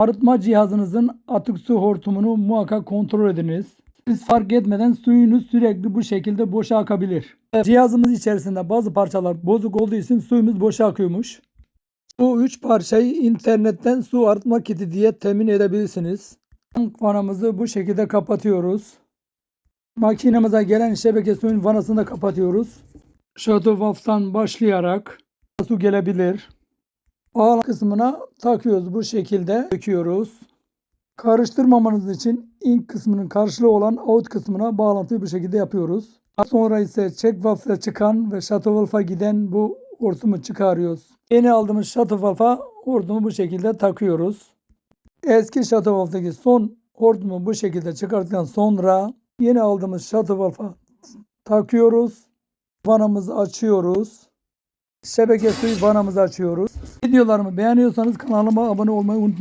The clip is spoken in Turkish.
Arıtma cihazınızın atık su hortumunu muhakkak kontrol ediniz. Siz fark etmeden suyunuz sürekli bu şekilde boşa akabilir. Cihazımız içerisinde bazı parçalar bozuk olduğu için suyumuz boşa akıyormuş. Bu üç parçayı internetten su arıtma kiti diye temin edebilirsiniz. Vanamızı bu şekilde kapatıyoruz. Makinemize gelen şebeke suyun vanasını da kapatıyoruz. Şatofaftan başlayarak su gelebilir. Ağ kısmına takıyoruz bu şekilde döküyoruz. Karıştırmamanız için ink kısmının karşılığı olan out kısmına bağlantıyı bu şekilde yapıyoruz. Sonra ise check valve'la çıkan ve shuttle giden bu hortumu çıkarıyoruz. Yeni aldığımız shuttle valve'a hortumu bu şekilde takıyoruz. Eski shuttle valve'daki son hortumu bu şekilde çıkarttıktan sonra yeni aldığımız shuttle valve'a takıyoruz. Vanamızı açıyoruz. Şebeke suyu vanamızı açıyoruz. Videolarımı beğeniyorsanız kanalıma abone olmayı unutmayın.